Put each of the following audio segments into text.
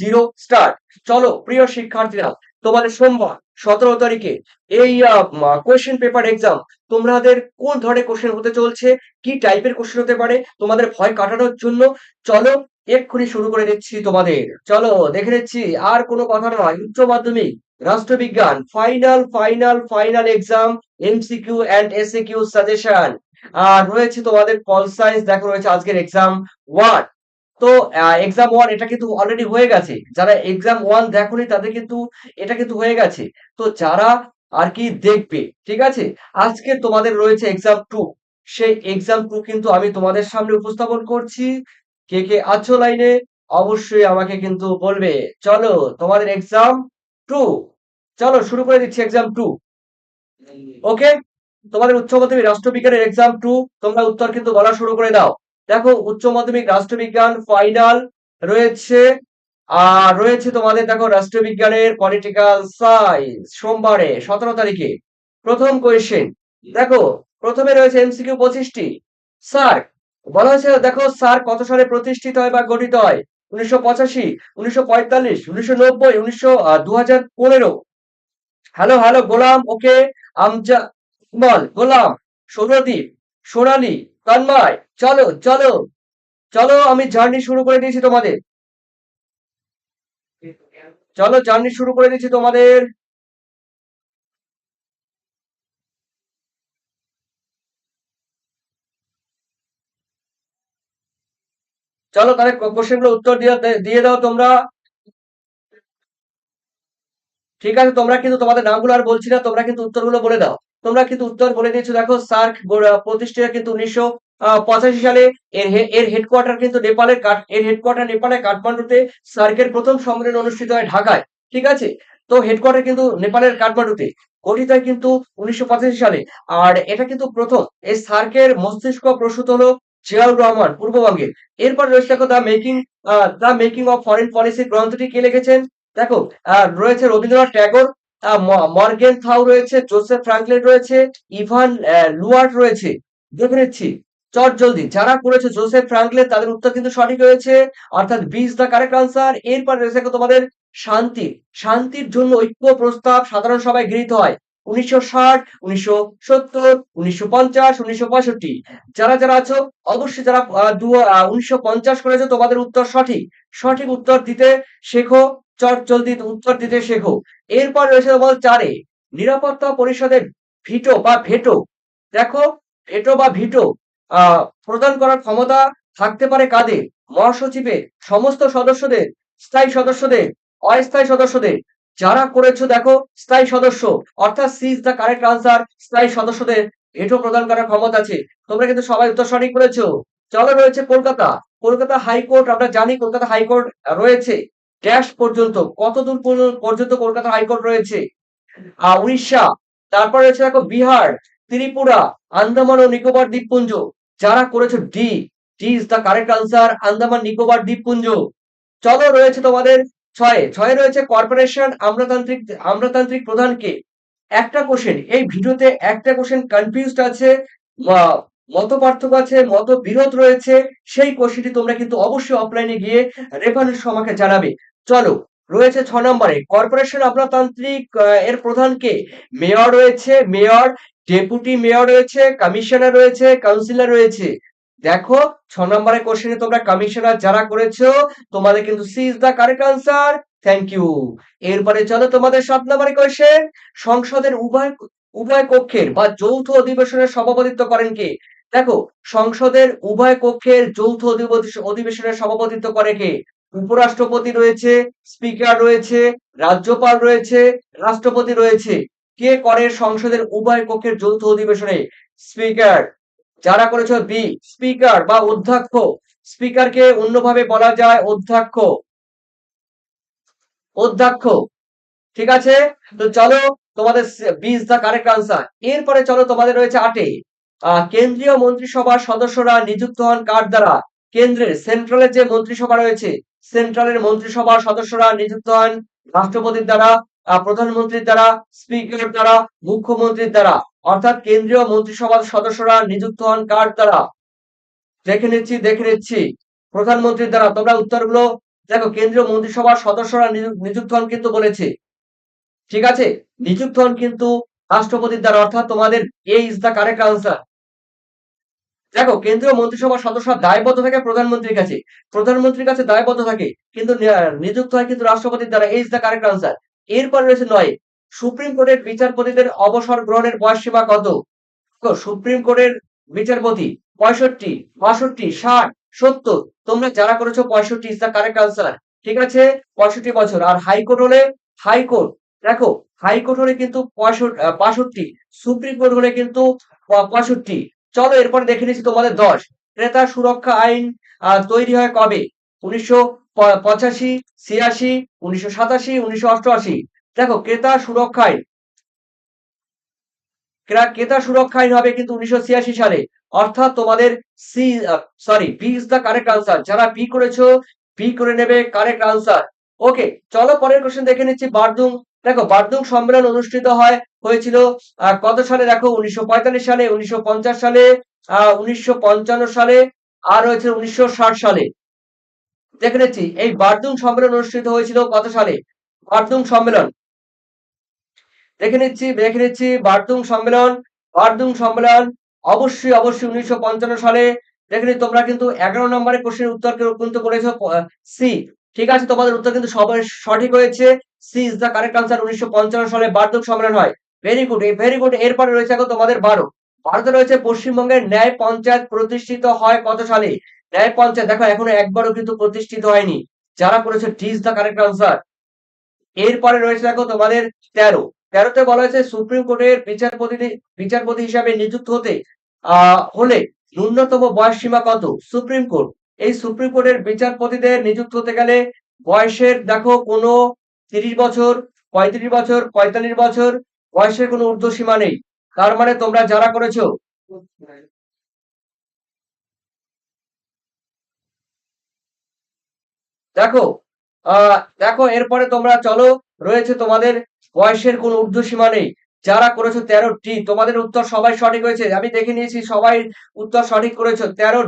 Zero start চলো, প্রিয় শিক্ষার্থীরা, তোমাদের সোমবার, সতেরো তারিখে এই কোয়েশ্চেন পেপার এক্সাম তোমাদের কোন ধরনের কোশ্চেন হতে চলছে, কি টাইপের কোশ্চেন হতে পারে, তোমাদের ভয় কাটানোর জন্য চলো, এক্ষুনি শুরু করে দিচ্ছি তোমাদের। চলো, দেখে নিচ্ছি, আর কোনো কথা নয়, উচ্চ মাধ্যমিক, রাষ্ট্রবিজ্ঞান final final final exam MCQ and SAQ suggestion আর রয়েছে তোমাদের পল সায়েন্স দেখো রয়েছে আজকের এক্সাম ওয়ান তো এক্সাম ওয়ান এটা কিন্তু অলরেডি হয়ে গেছে। যারা এক্সাম ওয়ান দেখোনি তাদের কিন্তু এটা কিন্তু হয়ে গেছে। তো যারা আর কি দেখবে, ঠিক আছে? আজকে তোমাদের রয়েছে এক্সাম টু সেই এক্সাম টু কিন্তু আমি তোমাদের সামনে উপস্থাপন করছি। কে কে আছো লাইনে, অবশ্যই আমাকে কিন্তু বলবে। চলো, তোমাদের এক্সাম টু চলো, শুরু করে দিচ্ছি এক্সাম টু ওকে তোমাদের উচ্চ মাধ্যমিক রাষ্ট্রবিজ্ঞানের এক্সাম টু তোমরা উত্তর কিন্তু বলা শুরু করে দাও। দেখো, উচ্চ মাধ্যমিক রাষ্ট্রবিজ্ঞান ফাইনাল রয়েছে। আর রয়েছে তোমাদের, দেখো, রাষ্ট্রবিজ্ঞানের পলিটিক্যাল সায়েন্স সোমবারে, সতেরো তারিখে। প্রথম কোয়েশ্চেন দেখো, প্রথমে রয়েছে এমসিকিউ পঁচিশটি। স্যার বলা হয়েছে, দেখো স্যার কত সালে প্রতিষ্ঠিত হয় বা গঠিত হয়? উনিশশো পঁচাশি, উনিশশো পঁয়তাল্লিশ, উনিশশো নব্বই, উনিশশো দু হাজার পনেরো। Hello hello Golam okay Amja, বল, গোলাম সৌরদীপ সোনালী তন্ময়, চলো চলো। চলো, আমি জার্নি শুরু করে দিয়েছি তোমাদের। চলো জার্নি শুরু করে দিয়েছি তোমাদের। চলো, তাহলে কোশ্চেনগুলো উত্তর দিয়ে দিয়ে দাও তোমরা। ঠিক আছে, তোমরা কিন্তু তোমাদের নামগুলো আর বলছি না, তোমরা কিন্তু উত্তরগুলো বলে দাও। তোমরা কিন্তু উত্তর বলে দিয়েছ। দেখো, সার্ক প্রতিষ্ঠিত কিন্তু উনিশশো পঁচাশি সালে এর এর হেডকোয়ার্টার কিন্তু নেপালের এর হেডকোয়ার্টার নেপালের কাঠমান্ডুতে সার্কের প্রথম সম্মেলন অনুষ্ঠিত হয় ঢাকায়। ঠিক আছে? তো হেডকোয়ার্টার কিন্তু নেপালের কাঠমান্ডুতে, গঠিত হয় কিন্তু উনিশশো পঁচাশি সালে। আর এটা কিন্তু প্রথম, এই সার্কের মস্তিষ্ক প্রসূত হলো জিয়াউর রহমান পূর্ববঙ্গের এরপর রয়েছে দেখো the making the making of foreign policy গ্রন্থটি কে লিখেছেন? দেখো রয়েছে রবীন্দ্রনাথ ট্যাগর মর্গেন থাউ রয়েছে, জোসেফ ফ্রাঙ্কলিন রয়েছে, ইভান লুয়ার্ট রয়েছে। দেখে নিচ্ছি। চট জলদি। যারা করেছে জোসেফ ফ্রাঙ্কলিন, তাদের উত্তর কিন্তু সঠিক হয়েছে অর্থাৎ বিজ দ্য কারেক্ট আনসার। এরপর রয়েছে তোমাদের শান্তি। শান্তির জন্য ঐক্য প্রস্তাব সাধারণ সভায় গৃহীত হয়। উনিশশো ষাট, উনিশশো সত্তর, উনিশশো পঞ্চাশ, উনিশশো পঁয়ষট্টি। যারা যারা আছো, অবশ্যই যারা উনিশশো পঞ্চাশ করেছ, তোমাদের উত্তর সঠিক। সঠিক উত্তর দিতে শেখো। চট জলদি উত্তর দিতে শেখো। এরপর রয়েছে তোমার চারে, নিরাপত্তা পরিষদের ভিটো বা ভেটো। দেখো, ভেটো বা ভিটো প্রদান করার ক্ষমতা থাকতে পারে কাদের? মহাসচিবের, সমস্ত সদস্যদের, স্থায়ী সদস্যদের, অস্থায়ী সদস্যদের। যারা করেছ দেখো, স্থায়ী সদস্য, অর্থাৎ সিজ দ্য কারেক্ট আনসার স্থায়ী সদস্যদের ভেটো প্রদান করার ক্ষমতা আছে। তোমরা কিন্তু সবাই উত্তর সঠিক করেছ চলো রয়েছে কলকাতা। কলকাতা হাইকোর্ট, আমরা জানি কলকাতা হাইকোর্ট রয়েছে। ড্যাশ পর্যন্ত, কতদূর পর্যন্ত কলকাতা হাইকোর্ট রয়েছে? আহ উড়িষ্যা, তারপর রয়েছে দেখো বিহার, ত্রিপুরা, আন্দামান ও নিকোবর দ্বীপপুঞ্জ। যারা করেছে D D is the correct answer Andaman, Nicobar দ্বীপপুঞ্জ। চলো রয়েছে তোমাদের ছয়। ছয়ে রয়েছে কর্পোরেশন আমলাতান্ত্রিক আমলাতান্ত্রিক প্রধানকে। একটা কোশ্চেন এই ভিডিওতে একটা কোশ্চেন কনফিউজড আছে মত পার্থক্য আছে মত বিরোধ রয়েছে, সেই কোশ্চেনটি তোমরা কিন্তু অবশ্যই অফলাইনে গিয়ে রেফারেন্স আমাকে জানাবে। চলো, রয়েছে ছ নম্বরে। কর্পোরেশন আমলাতান্ত্রিক এর প্রধানকে মেয়র রয়েছে মেয়র ডেপুটি মেয়র রয়েছে কমিশনার রয়েছে কাউন্সিলর রয়েছে। দেখো, ছ নম্বরের কোশ্চেনে তোমরা কমিশনার যারা করেছ, তোমাদের কিন্তু C is the correct answer thank you এরপরে চলো তোমাদের সাত নম্বরের কোশ্চেন সংসদের উভয় উভয় কক্ষের বা যৌথ অধিবেশনের সভাপতিত্ব করেন কে? দেখো, সংসদের উভয় কক্ষের যৌথ অধিবেশনের সভাপতিত্ব করে কে? উপরাষ্ট্রপতি রয়েছে, স্পিকার রয়েছে, রাজ্যপাল রয়েছে, রাষ্ট্রপতি রয়েছে। কে করে সংসদের উভয় কক্ষের যৌথ অধিবেশনে? স্পিকার, যারা করেছে বি স্পিকার বা অধ্যক্ষ। স্পিকারকে অন্যভাবে বলা যায় অধ্যক্ষ। অধ্যক্ষ, ঠিক আছে? তো চলো তোমাদের B is the correct answer এরপরে চলো তোমাদের রয়েছে আটে কেন্দ্রীয় মন্ত্রিসভার সদস্যরা নিযুক্ত হন কার দ্বারা? কেন্দ্রের সেন্ট্রালের যে মন্ত্রিসভা রয়েছে সেন্ট্রালের মন্ত্রিসভার সদস্যরা নিযুক্ত হন। রাষ্ট্রপতির দ্বারা প্রধানমন্ত্রীর দ্বারা স্পিকার দ্বারা, মুখ্যমন্ত্রীর দ্বারা। অর্থাৎ কেন্দ্রীয় মন্ত্রিসভার সদস্যরা নিযুক্ত হন কার দ্বারা? দেখে নিচ্ছি দেখে নিচ্ছি। প্রধানমন্ত্রীর দ্বারা। তোমরা উত্তরগুলো দেখো, কেন্দ্রীয় মন্ত্রিসভার সদস্যরা নিযুক্ত হন কিন্তু বলেছে। ঠিক আছে? নিযুক্ত হন কিন্তু রাষ্ট্রপতির দ্বারা। অর্থাৎ তোমাদের A is the correct answer দেখো, কেন্দ্রীয় মন্ত্রিসভার সদস্যরা দায়বদ্ধ থাকে প্রধানমন্ত্রীর কাছে। প্রধানমন্ত্রীর কাছে দায়বদ্ধ থাকে, কিন্তু নিযুক্ত হয় কিন্তু রাষ্ট্রপতির দ্বারা। এই দ্য কারেক্ট আনসার। এরপর রয়েছে নয়, সুপ্রিম কোর্টের বিচারপতিদের অবসর গ্রহণের বয়স সীমা কত সুপ্রিম কোর্টের বিচারপতি পঁয়ষট্টি, বাষট্টি, ষাট, সত্তর। তোমরা যারা করেছ, পঁয়ষট্টি ইজ দ্য কারেক্ট আনসার। ঠিক আছে? পঁয়ষট্টি বছর। আর হাইকোর্ট হলে, হাইকোর্ট। দেখো, হাইকোর্ট হলে কিন্তু পঁয়ষট্টি বাষট্টি, সুপ্রিম কোর্ট হলে কিন্তু পঁয়ষট্টি। চলো এরপর দেখে নিচ্ছি তোমাদের দশ। ক্রেতা সুরক্ষা আইন তৈরি হয় কবে? উনিশশো পঁচাশি, ছিয়াশি, উনিশশো সাতাশি, উনিশশো অষ্টআশি। দেখো, ক্রেতা সুরক্ষা আইন। ক্রা- ক্রেতা সুরক্ষা আইন হবে কিন্তু উনিশশো ছিয়াশি সালে। অর্থাৎ তোমাদের C sorry B is the correct answer. যারা বি করেছ বি করে নেবে, কারেক্ট আনসার। ওকে, চলো পরের কোশ্চেন দেখে নিচ্ছি বারদুং। দেখো, বারদুং সম্মেলন অনুষ্ঠিত হয় হয়েছিল। কত সালে দেখো? উনিশশো পঁয়তাল্লিশ সালে, উনিশশো পঞ্চাশ সালে উনিশশো সালে, আর হয়েছে উনিশশো সালে। দেখে নিচ্ছি, এই বারদুং সম্মেলন অনুষ্ঠিত হয়েছিল কত সালে? বারদুং সম্মেলন। দেখে নিচ্ছি দেখে নিচ্ছি বারদুং সম্মেলন বারদুং সম্মেলন, অবশ্যই অবশ্যই উনিশশো পঞ্চান্ন সালে। দেখে তোমরা কিন্তু এগারো নম্বরের কোশ্চেন উত্তর কিন্তু করেছ সি ঠিক আছে? তোমাদের উত্তর কিন্তু সবাই সঠিক হয়েছে। C is the correct answer উনিশশো পঞ্চান্ন সালে বারদুং সম্মেলন হয়। ভেরি গুড ভেরি গুড এরপরে রয়েছে এখন তোমাদের বারো। ভারতে রয়েছে পশ্চিমবঙ্গের ন্যায় পঞ্চায়েত প্রতিষ্ঠিত হয় কত সালে? ন্যায় পঞ্চায়েত, দেখো, এখনও একবারও কিন্তু প্রতিষ্ঠিত হয়নি। যারা করেছে D is the correct answer এরপরে রয়েছে দেখো তোমাদের তেরো। তেরোতে বলা হয়েছে সুপ্রিম কোর্টের বিচারপতি বিচারপতি হিসাবে নিযুক্ত হতে হলে ন্যূনতম বয়স সীমা কত? Supreme court. এই সুপ্রিম কোর্টের বিচারপতিদের নিযুক্ত হতে গেলে বয়সের, দেখো, কোনো তিরিশ বছর, পঁয়ত্রিশ বছর, পঁয়তাল্লিশ বছর বয়সের কোনো ঊর্ধ্ব সীমা নেই। তার মানে তোমরা যারা করেছ। দেখো দেখো, এরপরে তোমরা চলো, রয়েছে তোমাদের বয়সের কোনো ঊর্ধ্ব সীমা নেই। যারা করেছ তেরো ডি তোমাদের উত্তর সবাই সঠিক হয়েছে। আমি দেখে নিয়েছি সবাই উত্তর সঠিক করেছ। তেরো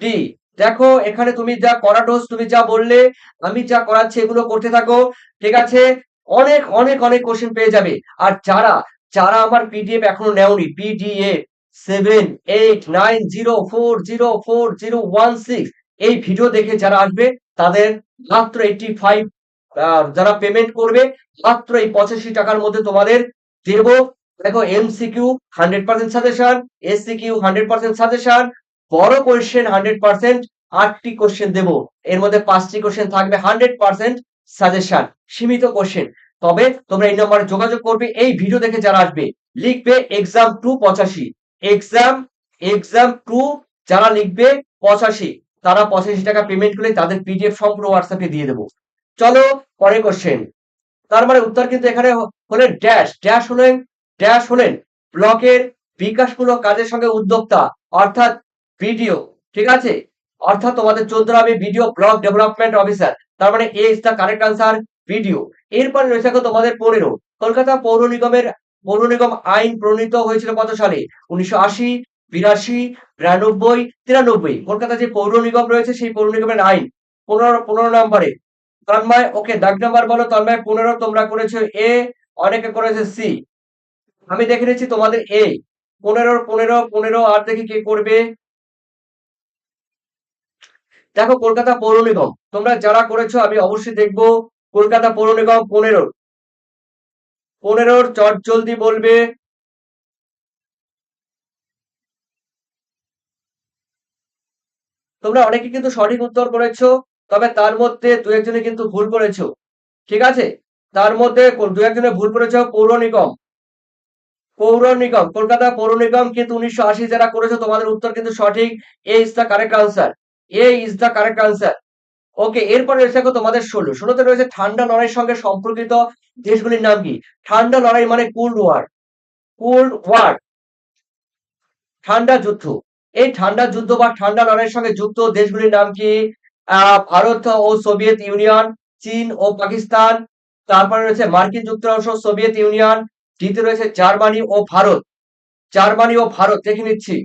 ডি দেখো, এখানে তুমি যা করা ডোজ তুমি যা বললে, আমি যা করাচ্ছি, এগুলো করতে থাকো। ঠিক আছে? অনেক অনেক অনেক কোশ্চেন পেয়ে যাবে। আর যারা যারা আমার পিডিএফ এখনও নেওনি PDF seven eight nine zero four zero four zero one six এই ভিডিও দেখে যারা আসবে, তাদের মাত্র এইটি ফাইভ যারা পেমেন্ট করবে, মাত্র এই পঁচাশি টাকার মধ্যে তোমাদের দেব। দেখো MCQ hundred percent suggestion SAQ hundred percent suggestion বড় কোয়েশ্চেন হান্ড্রেড পার্সেন্ট আটটি কোশ্চেন দেব। এর মধ্যে পাঁচটি কোশ্চেন থাকবে হান্ড্রেড পার্সেন্ট সাজেশন সীমিত কোশ্চেন তবে তোমরা এই নম্বরে যোগাযোগ করবে, এই ভিডিও দেখে যারা আসবে, লিখবে এক্সাম টু পঁচাশি। এক্সাম এক্সাম টু যারা লিখবে পঁচাশি, তারা পঁচাশি টাকা পেমেন্ট করলে তাদের পিডিএফ সম্পূর্ণ হোয়াটসঅ্যাপে দিয়ে দেবো। চলো, পরের কোশ্চেন তার মানে উত্তর কিন্তু এখানে হলেন ড্যাশ ড্যাশ হলেন ড্যাশ হলেন ব্লকের বিকাশমূলক কাজের সঙ্গে উদ্যোক্তা, অর্থাৎ ভিডিও ঠিক আছে? অর্থাৎ তোমাদের চোদ্দ হবে ভিডিও ব্লক ডেভেলপমেন্ট অফিসার তার মানে A is the correct answer video এরপরে রয়েছে তোমাদের পনেরো। কলকাতা পৌর নিগমের, পৌর নিগম আইন প্রণীত হয়েছিল কত সালে? উনিশশো আশি, বিরাশি, বিরানব্বই, তিরানব্বই। কলকাতা যে পৌর নিগম রয়েছে সেই পৌর নিগমের আইন। পনেরো পনেরো নম্বরে। তন্ময়, ওকে, দাগ নাম্বার বলো। তন্ময়, পনেরো তোমরা করেছ এ অনেকে করেছে সি আমি দেখে নিচ্ছি তোমাদের এ পনেরো পনেরো পনেরো, আর দেখি কে করবে। দেখো কলকাতা পৌর নিগম, তোমরা যারা করেছ আমি অবশ্যই দেখব কলকাতা পৌর নিগম পনেরো। পনেরোর চট জলদি বলবে। তোমরা অনেকে কিন্তু সঠিক উত্তর করেছ, তবে তার মধ্যে দু একজনে কিন্তু ভুল করেছ। ঠিক আছে? তার মধ্যে দু একজনে ভুল করেছ পৌর নিগম। পৌর নিগম, কলকাতা পৌর নিগম কিন্তু উনিশশো আশি যারা করেছ তোমাদের উত্তর কিন্তু সঠিক A is the correct answer A is the correct answer okay এরপরে রয়েছে দেখো তোমাদের ষোলো। ষোলোতে রয়েছে ঠান্ডা লড়াইয়ের সঙ্গে সম্পর্কিত দেশগুলির নাম কি? ঠান্ডা লড়াই মানে কোল্ড ওয়ার কোল্ড ওয়ার ঠান্ডা যুদ্ধ। এই ঠান্ডা যুদ্ধ বা ঠান্ডা লড়াইয়ের সঙ্গে যুক্ত দেশগুলির নাম কি? ভারত ও সোভিয়েত ইউনিয়ন, চীন ও পাকিস্তান। তারপরে রয়েছে মার্কিন যুক্তরাষ্ট্র, সোভিয়েত ইউনিয়ন। দ্বিতীয় রয়েছে জার্মানি ও ভারত। জার্মানি ও ভারত, দেখে নিচ্ছি।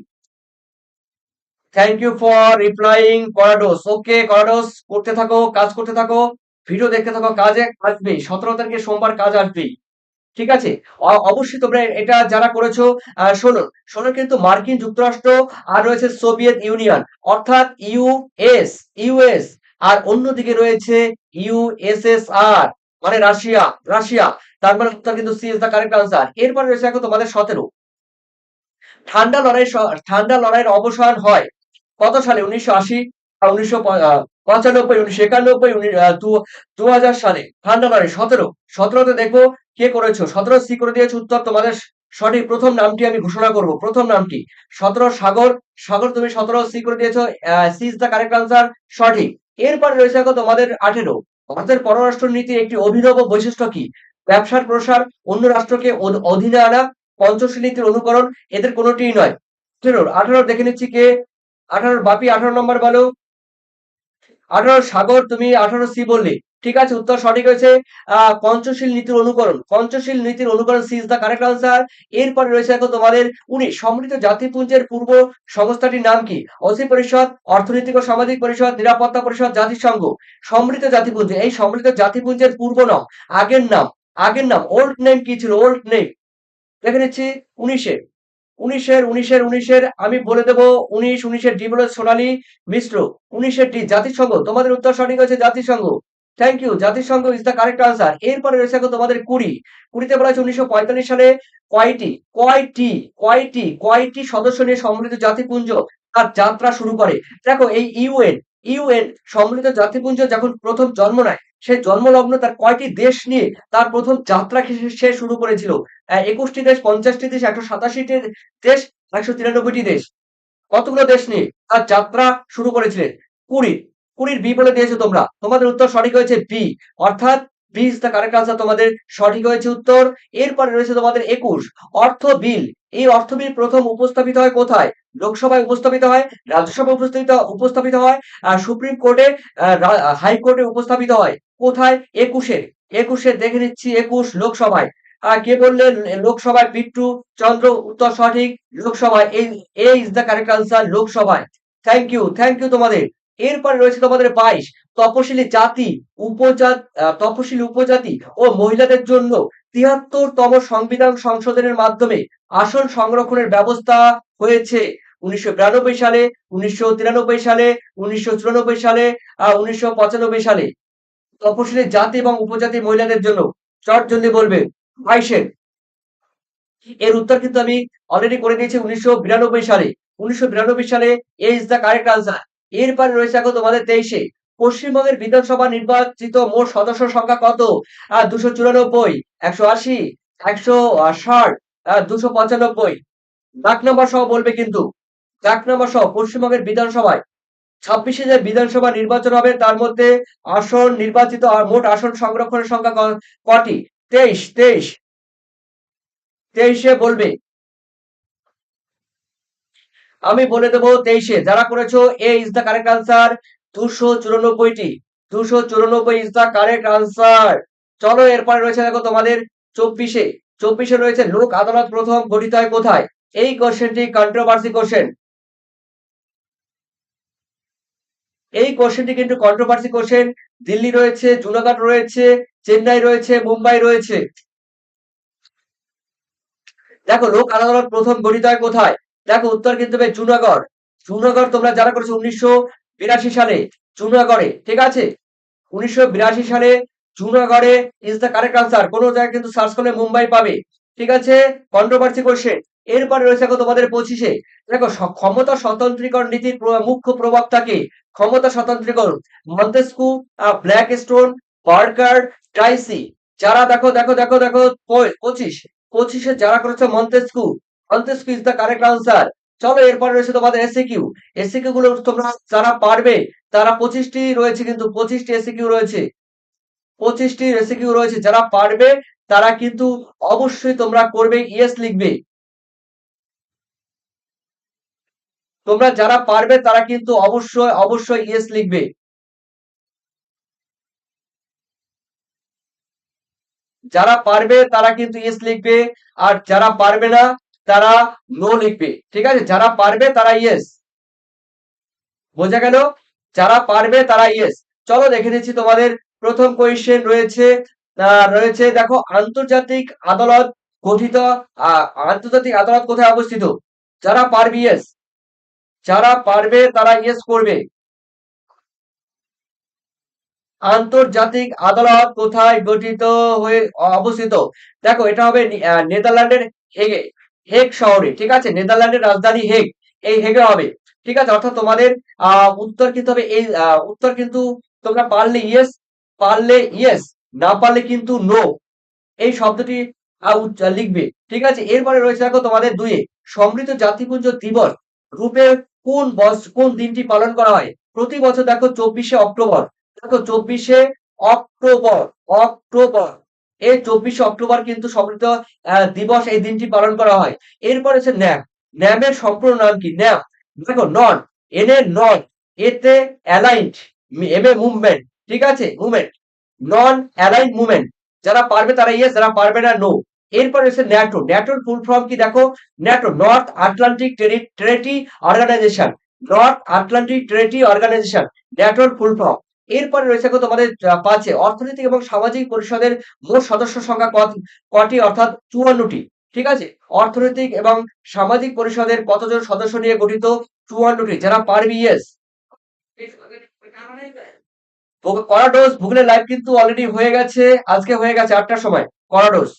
থ্যাংক ইউ ফর রিপ্লাইং করাডোস ওকে করাডোস করতে থাকো, কাজ করতে থাকো ভিডিও দেখতে থাকো, কাজে আসবে। সতেরো তারিখে সোমবার কাজ আসবেই ঠিক আছে? অবশ্যই তোমরা এটা যারা করেছ শোনো। শোনো কিন্তু মার্কিন যুক্তরাষ্ট্র আর রয়েছে সোভিয়েত ইউনিয়ন, অর্থাৎ ইউএস ইউএস আর অন্যদিকে রয়েছে ইউএসএসআর মানে রাশিয়া রাশিয়া। তার মানে উত্তর কিন্তু C is the correct answer. এরপরে রয়েছে এখন তোমাদের সতেরো। ঠান্ডা লড়াই ঠান্ডা লড়াইয়ের অবসান হয়। কত সালে? উনিশশো আশি উনিশশো পঁচানব্বই, উনিশশো একানব্বই দু হাজার সালে ঠান্ডা লড়াই সতেরো। সতেরোতে দেখব কে করেছ? সতেরো সি করে দিয়েছে উত্তর তোমাদের সঠিক। প্রথম নামটি আমি ঘোষণা করব। প্রথম নামটি, সতেরো সাগর। সাগর তুমি সতেরো সি করে দিয়েছ। C is the correct answer, সঠিক। এরপরে রয়েছে এখন তোমাদের আঠেরো। ভারতের পররাষ্ট্র নীতির একটি অভিনব বৈশিষ্ট্য কি? ব্যবসার প্রসার, অন্য রাষ্ট্রকে অধ- অধীনে আনা, পঞ্চশীল নীতির অনুকরণ, এদের কোনোটিই নয়। আঠেরো আঠারো দেখে নিচ্ছি কে আঠারো, বাপি আঠারো নম্বর বলো। আঠারো সাগর, তুমি আঠারো সি বললে। ঠিক আছে, উত্তর সঠিক হয়েছে পঞ্চশীল নীতির অনুকরণ। পঞ্চশীল নীতির অনুকরণ C is the correct answer. এরপরে রয়েছে এখন তোমাদের উনিশ সমৃদ্ধ জাতিপুঞ্জের পূর্ব সংস্থাটির নাম কি? অসি পরিষদ, অর্থনৈতিক ও সামাজিক পরিষদ, নিরাপত্তা পরিষদ, জাতিসংঘ। সমৃদ্ধ জাতিপুঞ্জ, এই সমৃদ্ধ জাতিপুঞ্জের পূর্ব নাম, আগের নাম আগের নাম ওল্ড নেম কি ছিল? ওল্ড নেম দেখে নিচ্ছি, উনিশে। উনিশের উনিশের উনিশের, আমি বলে দেবো উনিশ, উনিশের ডি বলে সোনালী মিশ্র, উনিশের ডি জাতিসংঘ, তোমাদের উত্তর সঠিক হয়েছে জাতিসংঘ। থ্যাংক ইউ জাতিসংঘ ইজ দ্য কারেক্ট আনসার এরপরে রয়েছে এখন তোমাদের কুড়ি। কুড়িতে বলা হয়েছে উনিশশো পঁয়তাল্লিশ সালে কয়টি কয়টি কয়টি কয়টি সদস্য নিয়ে সম্মিলিত জাতিপুঞ্জ তার যাত্রা শুরু করে? দেখো, এই ইউএন ইউএন সম্মিলিত জাতিপুঞ্জ যখন প্রথম জন্ম নেয় সেই জন্মলগ্ন তার কয়টি দেশ নিয়ে তার প্রথম যাত্রা সে- সে শুরু করেছিল? একুশটি দেশ, পঞ্চাশটি দেশ, একশো সাতাশিটি দেশ, একশো তিরানব্বইটি দেশ। কতগুলো দেশ নিয়ে তার যাত্রা শুরু করেছিলেন? কুড়ি। কুড়ির বি বলে দিয়েছ তোমরা। তোমাদের উত্তর সঠিক হয়েছে বি। অর্থাৎ B is the correct answer তোমাদের সঠিক হয়েছে উত্তর। এরপরে রয়েছে তোমাদের একুশ। অর্থ বিল। এই অর্থ বিল প্রথম উপস্থাপিত হয় কোথায়? লোকসভায় উপস্থাপিত হয়, রাজ্যসভায় উপস্থাপিত উপস্থাপিত হয়, আর সুপ্রিম কোর্টে হাইকোর্টে উপস্থাপিত হয়। কোথায়? একুশে। একুশে দেখে নিচ্ছি একুশ লোকসভায়। আহ, কে বললেন লোকসভায় পিট্টু চন্দ্র উত্তর সঠিক? লোকসভায়। এই A is the correct answer লোকসভায়। থ্যাংক ইউ থ্যাংক ইউ তোমাদের। এরপরে রয়েছে তোমাদের বাইশ। তপশিলি জাতি উপজাত তপশিলি উপজাতি ও মহিলাদের জন্য তিয়াত্তরতম সংবিধান সংশোধনের মাধ্যমে আসন সংরক্ষণের ব্যবস্থা হয়েছে। উনিশশো বিরানব্বই সালে উনিশশো তিরানব্বই সালে উনিশশো চুরানব্বই সালে উনিশশো সালে। তপশিলি জাতি এবং উপজাতি মহিলাদের জন্য চট জলদি বলবে বাইশের এর উত্তর কিন্তু আমি অলরেডি করে দিয়েছি উনিশশো বিরানব্বই সালে। উনিশশো বিরানব্বই সালে A is the correct answer এরপরে রয়েছে এখন তোমাদের তেইশে। পশ্চিমবঙ্গের বিধানসভা নির্বাচিত মোট সদস্য সংখ্যা কত? দুশো চুরানব্বই, একশো আশি, একশো ষাট দুশো পঁচানব্বই ডাক নাম্বার সহ বলবে কিন্তু। ডাক নাম্বার সহ পশ্চিমবঙ্গের বিধানসভায় ছাব্বিশে যে বিধানসভা নির্বাচন হবে, তার মধ্যে আসন নির্বাচিত মোট আসন সংরক্ষণের সংখ্যা কটি? তেইশ তেইশ। তেইশে বলবে। আমি বলে দেবো তেইশে। যারা করেছ, A is the correct answer. দুশো চুরানব্বইটি। দুশো চুরানব্বই ইজ দ্য কারেক্ট আনসার। চলো, এরপরে রয়েছে দেখো তোমাদের চব্বিশে। চব্বিশে রয়েছে, লোক আদালত প্রথম গঠিত হয় কোথায়? এই কোশ্চেনটি কন্ট্রোভার্সি কোশ্চেন এই কোশ্চেনটি কিন্তু কন্ট্রোভার্সি কোশ্চেন দিল্লি রয়েছে, জুনাগড় রয়েছে, চেন্নাই রয়েছে, মুম্বাই রয়েছে। দেখো, লোক আদালত প্রথম গঠিত হয় কোথায়? দেখো, উত্তর কিন্তু হবে জুনাগড়। জুনাগড় তোমরা যারা করেছ উনিশশো বিরাশি সালে, জুনাগড়ে, ঠিক আছে? উনিশশো বিরাশি সালে জুনাগড়ে ইজ দ্য কারেক্ট আনসার কোনো জায়গায় কিন্তু সার্চ করলে মুম্বাই পাবে। ঠিক আছে? কন্ট্রোভার্সি কোশ্চেন এরপরে রয়েছে দেখো তোমাদের পঁচিশে। দেখো ক্ষমতা স্বতন্ত্রীকরণ নীতির মুখ্য প্রবক্তাকে ক্ষমতা স্বতন্ত্রীকরণ। মন্তেস্কু ব্ল্যাক স্টোন বার্কার ট্রাইসি। যারা দেখো দেখো দেখো দেখো পঁচিশ। পঁচিশে যারা করেছে Montesquieu Montesquieu is the correct answer চলো, এরপরে রয়েছে তোমাদের এসিকিউ এসিকিউ গুলো তোমরা যারা পারবে, তারা পঁচিশটি রয়েছে কিন্তু পঁচিশটি এসিকিউ রয়েছে। পঁচিশটি এসিকিউ রয়েছে। যারা পারবে, তারা কিন্তু অবশ্যই তোমরা করবে ইয়েস লিখবে। তোমরা যারা পারবে তারা কিন্তু অবশ্যই অবশ্যই ইয়েস লিখবে। যারা পারবে তারা কিন্তু ইয়েস লিখবে, আর যারা পারবে না তারা নো লিখবে। ঠিক আছে? যারা পারবে তারা ইয়েস বোঝা গেল? যারা পারবে তারা ইয়েস চলো দেখে দিচ্ছি তোমাদের প্রথম কোয়েশ্চেন রয়েছে রয়েছে দেখো, আন্তর্জাতিক আদালত গঠিত আন্তর্জাতিক আদালত কোথায় অবস্থিত? যারা পারবে ইয়েস যারা পারবে তারা ইয়েস করবে। আন্তর্জাতিক আদালত কোথায় গঠিত হয়ে, অবস্থিত? দেখো, এটা হবে নেদারল্যান্ডের হেগে শহরে, ঠিক আছে? নেদারল্যান্ডের রাজধানী হেগ, এই হেগে হবে, ঠিক আছে? অর্থাৎ তোমাদের উত্তর কিন্তু হবে এই উত্তর কিন্তু তোমরা পারলে ইয়েস পারলে ইয়েস না পারলে কিন্তু নো এই শব্দটি লিখবে, ঠিক আছে? এরপরে রয়েছে দেখো তোমাদের দুয়ে সমৃদ্ধ জাতিপুঞ্জ দিবস রূপে কোন বস কোন দিনটি পালন করা হয়? প্রতি বছর দেখো চব্বিশে অক্টোবর। দেখো চব্বিশে অক্টোবর অক্টোবর। এই চব্বিশে অক্টোবর কিন্তু সমৃদ্ধ দিবস এই দিনটি পালন করা হয়। এরপর হচ্ছে ন্যাম। ন্যামের সম্পূর্ণ নাম কি? ন্যাম। দেখো নন, এন এ নন, এতে অ্যালাইন্ড এম এ মুভমেন্ট, ঠিক আছে? মুভমেন্ট। Non, aligned movement. যারা পারবে তারা ইয়েস, যারা পারবে না, নো। এরপর এসে ন্যাটো। ন্যাটোর ফুল ফর্ম কি দেখো? NATO North Atlantic territory organization North Atlantic territory organization ন্যাটোর ফুল ফর্ম এরপরে রয়েছে তোমাদের পাঁচে, অর্থনৈতিক এবং সামাজিক পরিষদের মোট সদস্য সংখ্যা কটি অর্থাৎ চুয়ান্নটি। ঠিক আছে? অর্থনৈতিক এবং সামাজিক পরিষদের কতজন সদস্য নিয়ে গঠিত? চুয়ান্নটি। যারা পারবি ইয়েস করা ডোজ ভুগলে লাইভ কিন্তু অলরেডি হয়ে গেছে, আজকে হয়ে গেছে আটটার সময়। করা ডোজ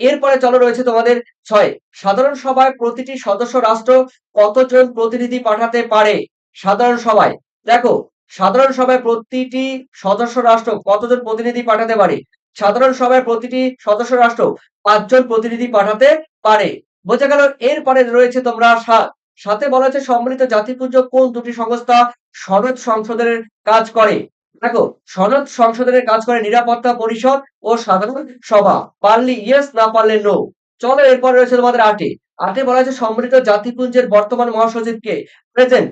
এরপরে চলো রয়েছে তোমাদের ছয়। সাধারণ সভায় প্রতিটি সদস্য রাষ্ট্র কতজন প্রতিনিধি পাঠাতে পারে? সাধারণ সভায়। দেখো, সাধারণ সভায় প্রতিটি সদস্য রাষ্ট্র কতজন প্রতিনিধি পাঠাতে পারে? সাধারণ সভায় প্রতিটি সদস্য রাষ্ট্র পাঁচজন প্রতিনিধি পাঠাতে পারে। বোঝা গেল, এরপরে রয়েছে তোমরা সাত। সাথে বলা হচ্ছে সম্মিলিত জাতিপুঞ্জ কোন দুটি সংস্থা সনদ সংশোধনের কাজ করে? দেখো সনদ সংশোধনের কাজ করে নিরাপত্তা পরিষদ ও সাধারণ সভা। পারলি ইয়েস না পারলে নো চলো এরপর রয়েছে তোমাদের আটে। আটে বলা হয়েছে সম্মিলিত জাতিপুঞ্জের বর্তমান মহাসচিবকে। Present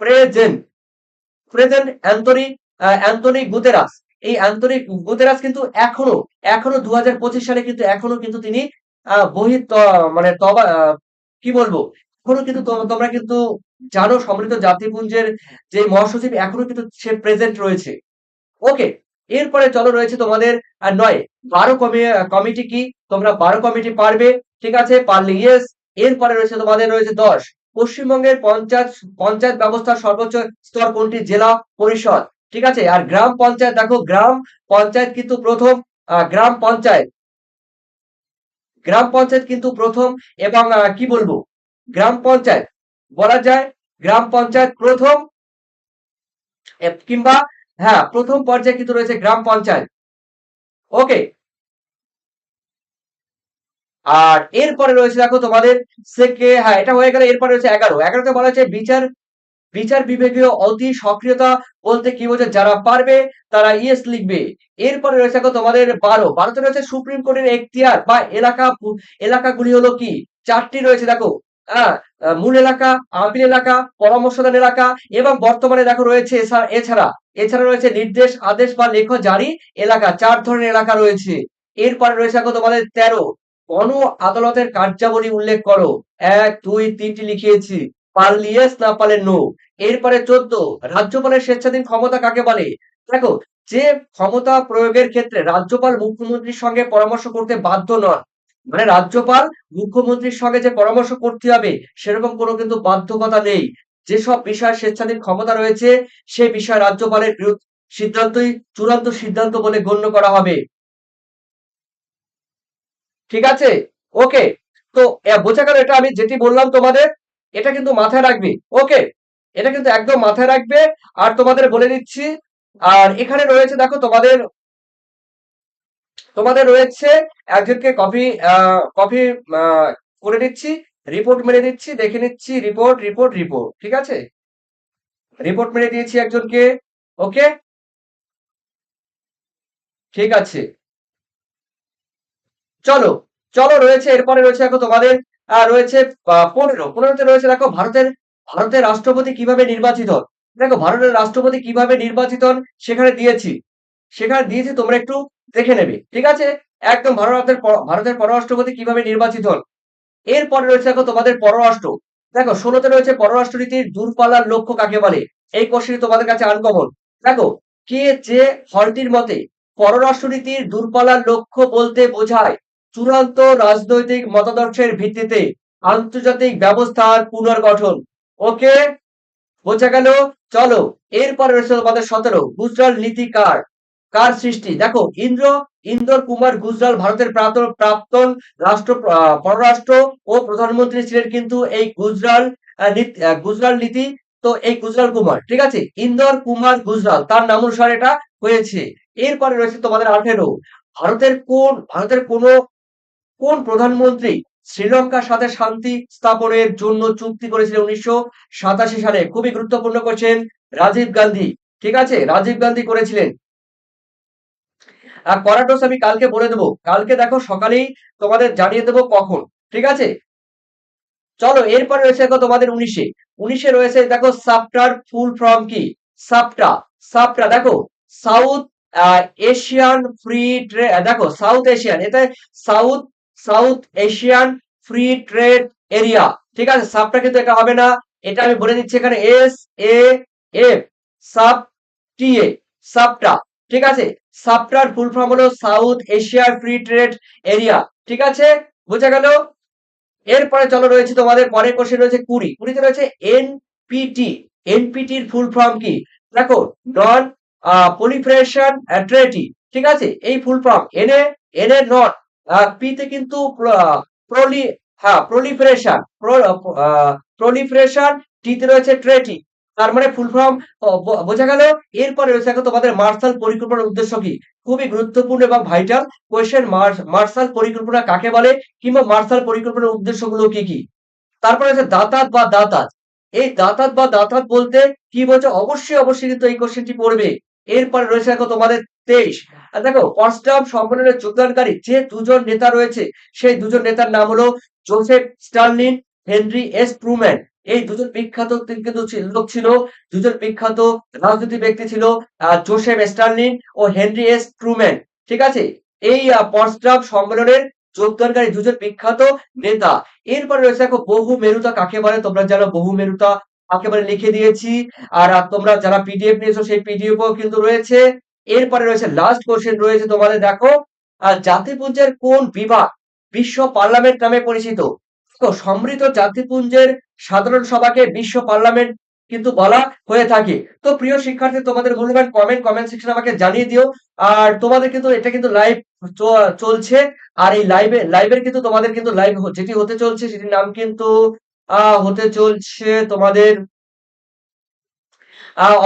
present present Antony ah, Antony Guterres এই অ্যান্টনি গুতেরাস কিন্তু এখনও এখনও দু হাজার পঁচিশ সালে কিন্তু এখনও কিন্তু তিনি বহি মানে তবা কি বলব? এখনও কিন্তু তোম- তোমরা কিন্তু জানো সমৃদ্ধ জাতিপুঞ্জের যে মহাসচিব, এখনও কিন্তু সে প্রেজেন্ট রয়েছে। ওকে এরপরে চলো রয়েছে তোমাদের নয়, বারো কমিটি কি? তোমরা বারো কমিটি পারবে, ঠিক আছে? পারলে ইয়েস এরপরে রয়েছে তোমাদের রয়েছে দশ। পশ্চিমবঙ্গের পঞ্চায়েত পঞ্চায়েত ব্যবস্থার সর্বোচ্চ স্তর কোনটি? জেলা পরিষদ, ঠিক আছে? আর গ্রাম পঞ্চায়েত, দেখো গ্রাম পঞ্চায়েত কিন্তু প্রথম গ্রাম পঞ্চায়েত। গ্রাম পঞ্চায়েত কিন্তু প্রথম এবং কি বলব? গ্রাম পঞ্চায়েত। বলা যায় গ্রাম পঞ্চায়েত প্রথম কিংবা হ্যাঁ প্রথম পর্যায়ে কিন্তু রয়েছে গ্রাম পঞ্চায়েত। ওকে। আর এরপরে রয়েছে দেখো তোমাদের সেকে হ্যাঁ এটা হয়ে গেলে, এরপরে রয়েছে এগারো। এগারোতে বলা হচ্ছে বিচার বিচার বিভাগীয় অতি সক্রিয়তা বলতে কি বোঝে যারা পারবে, তারা ইয়েস লিখবে। এরপরে রয়েছে দেখো তোমাদের বারো। বারোতে রয়েছে সুপ্রিম কোর্টের এখতিয়ার বা এলাকা, এলাকাগুলি হলো কি? চারটি রয়েছে দেখো। মূল এলাকা আপিল এলাকা, পরামর্শদান এলাকা এবং বর্তমানে দেখো রয়েছে এছাড়া এছাড়া রয়েছে নির্দেশ, আদেশ বা লেখ জারি এলাকা, চার ধরনের এলাকা রয়েছে। এরপরে রয়েছে দেখো তোমাদের তেরো, গণ আদালতের কার্যাবলী উল্লেখ করো। এক, দুই, তিনটি লিখিয়েছি, পারলি না পারলে নো এরপরে চোদ্দ, রাজ্যপালের স্বেচ্ছাধীন ক্ষমতা কাকে বলে? দেখো, যে ক্ষমতা প্রয়োগের ক্ষেত্রে রাজ্যপাল মুখ্যমন্ত্রীর সঙ্গে পরামর্শ করতে বাধ্য নন মানে রাজ্যপাল, মুখ্যমন্ত্রীর সঙ্গে যে পরামর্শ করতে হবে, সেরকম কোনো কিন্তু বাধ্যকতা নেই। যেসব বিষয়ে স্বেচ্ছাধীন ক্ষমতা রয়েছে, সে বিষয় রাজ্যপালের বিরুদ্ধ সিদ্ধান্তই চূড়ান্ত সিদ্ধান্ত বলে গণ্য করা হবে। ঠিক আছে? ওকে। তো বোঝা গেল এটা আমি যেটি বললাম তোমাদের, এটা কিন্তু মাথায় রাখবে। ওকে। এটা কিন্তু একদম মাথায় রাখবে। আর তোমাদের বলে দিচ্ছি, আর এখানে রয়েছে দেখো তোমাদের তোমাদের রয়েছে, একজনকে কপি কপি করে দিচ্ছি রিপোর্ট মেরে দিচ্ছি, দেখে নিচ্ছি রিপোর্ট রিপোর্ট রিপোর্ট ঠিক আছে? রিপোর্ট মেরে দিয়েছি একজনকে ওকে ঠিক আছে। চলো চলো, রয়েছে, এরপরে রয়েছে, দেখো তোমাদের রয়েছে পনেরো, পনেরোতে রয়েছে, দেখো ভারতের ভারতের রাষ্ট্রপতি কীভাবে নির্বাচিত হন। দেখো, ভারতের রাষ্ট্রপতি কীভাবে নির্বাচিত হন, সেখানে দিয়েছি। সেখানে দিয়েছি, তোমরা একটু দেখে নেবে, ঠিক আছে? একদম ভারতের ভারতের পররাষ্ট্রপতি কীভাবে নির্বাচিত হন? এরপরে রয়েছে দেখো তোমাদের পররাষ্ট্র। দেখো, ষোলোতে রয়েছে পররাষ্ট্রনীতির দূরপাল্লার লক্ষ্য কাকে বলে? এই কোশ্চেন তোমাদের কাছে আনকমন দেখো, কে যে হলটির মতে পররাষ্ট্রনীতির দূরপাল্লার লক্ষ্য বলতে বোঝায় চূড়ান্ত রাজনৈতিক মতাদর্শের ভিত্তিতে আন্তর্জাতিক ব্যবস্থার পুনর্গঠন। ওকে? বোঝা গেল? চলো, এরপরে রয়েছে তোমাদের সতেরো গুজরাল নীতি কার? কার সৃষ্টি? দেখো, ইন্দ্র, ইন্দর, কুমার গুজরাল ভারতের প্রাক্তন রাষ্ট্র পররাষ্ট্র ও প্রধানমন্ত্রী ছিলেন কিন্তু এই গুজরাল গুজরাল নীতি তো এই গুজরাল কুমার, ঠিক আছে? ইন্দর, কুমার গুজরাল তার নাম অনুসারে এটা হয়েছে। এরপরে রয়েছে তোমাদের আঠেরো। ভারতের কোন ভারতের কোন কোন প্রধানমন্ত্রী শ্রীলঙ্কার সাথে শান্তি স্থাপনের জন্য চুক্তি করেছিলেন উনিশশো সাতাশি সালে? খুবই গুরুত্বপূর্ণ কোশ্চেন রাজীব গান্ধী, ঠিক আছে? রাজীব গান্ধী করেছিলেন। আর করাটোস আমি কালকে বলে দেবো। কালকে দেখো সকালেই তোমাদের জানিয়ে দেবো কখন, ঠিক আছে? চলো, এরপর রয়েছে দেখো তোমাদের উনিশে। উনিশে রয়েছে দেখো সাপটার ফুল ফর্ম কি? সাপটা সাপটা, দেখো, সাউথ এশিয়ান ফ্রি ট্রেড দেখো, সাউথ এশিয়ান, এটা South South Asian free trade area, ঠিক আছে? সাপটা কিন্তু এটা হবে না, এটা আমি বলে দিচ্ছি এখানে এস এ এফ সাপ টি এ সাপটা, ঠিক আছে? সাপটার ফুল ফর্ম হলো সাউথ এশিয়ার ফ্রি ট্রেড এরিয়া ঠিক আছে? বোঝা গেল? এরপরে চলো রয়েছে তোমাদের পরের কোশ্চেন রয়েছে কুড়ি। কুড়িতে রয়েছে এনপিটি এনপিটির ফুল ফর্ম কি? দেখো নন পলিফারেশন ট্রেটি ঠিক আছে? এই full form N A N A not P তে কিন্তু প্রলি হ্যাঁ প্রলিফারেশন প্রলিফারেশন টি তে রয়েছে ট্রেটি তার মানে ফুল ফর্ম বোঝা গেল? এরপরে রয়েছে তোমাদের মার্শাল পরিকল্পনার উদ্দেশ্য কি? খুবই গুরুত্বপূর্ণ এবং ভাইটাল কোয়েশ্চেন মার্শাল পরিকল্পনা কাকে বলে? কিংবা মার্শাল পরিকল্পনার উদ্দেশ্যগুলো কি কি? তারপরে আছে দাতাত বা দাতাত। এই দাতাত বা দাতাত বলতে কি বলছে অবশ্যই অবশ্যই কিন্তু এই কোশ্চেনটি পড়বে। এরপরে রয়েছে দেখো তোমাদের তেইশ। দেখো পশ্চাম সম্মেলনের যোগদানকারী যে দুজন নেতা রয়েছে, সেই দুজন নেতার নাম হলো Joseph Stalin Henry S Truman এই দুজন বিখ্যাত কিন্তু লোক ছিল। দুজন বিখ্যাত রাজনৈতিক ব্যক্তি ছিল জোসেফ স্টার্লিন ও হেনরি এস ট্রুম্যান। ঠিক আছে? এই আহ, সম্মেলনের যোগদানকারী দুজন বিখ্যাত নেতা। এরপরে রয়েছে দেখো বহু মেরুতা কাকে বলে? তোমরা জানো বহু মেরুতা কাকে বলে? লিখে দিয়েছি। আর তোমরা যারা পিডিএফ নিয়েছো সেই পিডিএফ কিন্তু রয়েছে। এরপরে রয়েছে লাস্ট কোশ্চেন রয়েছে তোমাদের দেখো জাতিপুঞ্জের কোন বিভাগ বিশ্ব পার্লামেন্ট নামে পরিচিত? দেখো সমৃদ্ধ জাতিপুঞ্জের সাধারণ সভাকে বিশ্ব পার্লামেন্ট কিন্তু বলা হয়ে থাকে। তো প্রিয় শিক্ষার্থী, তোমাদের মূল্যবান কমেন্ট কমেন্ট সেকশন আমাকে জানিয়ে দিও। আর তোমাদের কিন্তু, এটা কিন্তু লাইভ চলছে। আর এই লাইভে লাইভের কিন্তু তোমাদের কিন্তু লাইভ যেটি হতে চলছে, সেটির নাম কিন্তু হতে চলছে তোমাদের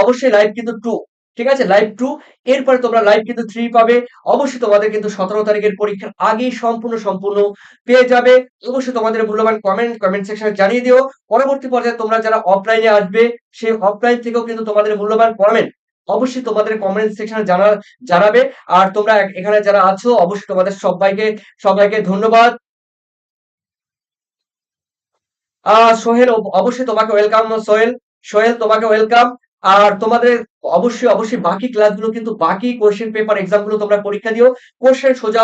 অবশ্যই লাইভ কিন্তু টু ঠিক আছে? লাইভ টু এরপরে তোমরা লাইভ কিন্তু থ্রি পাবে। অবশ্যই তোমাদের কিন্তু সতেরো তারিখের পরীক্ষার আগেই সম্পূর্ণ সম্পূর্ণ পেয়ে যাবে। অবশ্যই তোমাদের মূল্যবান কমেন্ট কমেন্ট সেকশনে জানিয়ে দিও। পরবর্তী পর্যায়ে তোমরা যারা অফলাইনে আসবে, সেই অফলাইন থেকেও কিন্তু তোমাদের মূল্যবান কমেন্ট অবশ্যই তোমাদের কমেন্ট সেকশনে জানা জানাবে। আর তোমরা এখানে যারা আছো, অবশ্যই তোমাদের সবাইকে সবাইকে ধন্যবাদ। আহ, সোহেল অব- অবশ্যই তোমাকে ওয়েলকাম সোহেল। সোহেল, তোমাকে ওয়েলকাম আর তোমাদের অবশ্যই অবশ্যই বাকি ক্লাসগুলো কিন্তু বাকি কোয়েশ্চেন পেপার এক্সামগুলো তোমরা পরীক্ষা দিও। কোশ্চেন সোজা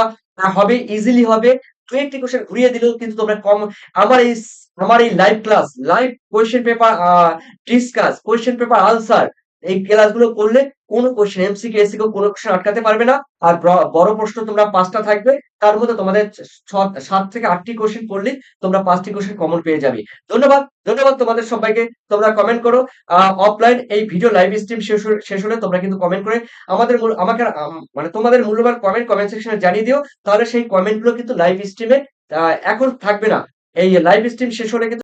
হবে ইজিলি হবে। দু একটি কোশ্চেন ঘুরিয়ে দিলেও কিন্তু তোমরা কম আমার এই আমার এই live class live question paper discuss question paper answer এই ক্লাসগুলো করলে কোনো কোশ্চেন এমসিকিউ এসিকিউ কোনো কোশ্চেন আটকাতে পারবে না। আর বড় প্রশ্ন, তোমরা পাঁচটা থাকবে। তার মধ্যে তোমাদের সাত থেকে আটটি কোশ্চেন পড়লে তোমরা পাঁচটি কোশ্চেন কমন পেয়ে যাবে। ধন্যবাদ ধন্যবাদ তোমাদের সবাইকে। তোমরা কমেন্ট করো। অফলাইন এই ভিডিও লাইভ স্ট্রিম শেষ হলে- তোমরা কিন্তু কমেন্ট করে আমাদের আমাকে মানে তোমাদের মূল্যবান কমেন্ট কমেন্ট সেকশনে জানিয়ে দিও। তাহলে সেই কমেন্টগুলো কিন্তু লাইভ স্ট্রিমে এখন থাকবে না। এই লাইভ স্ট্রিম শেষ হলে কিন্তু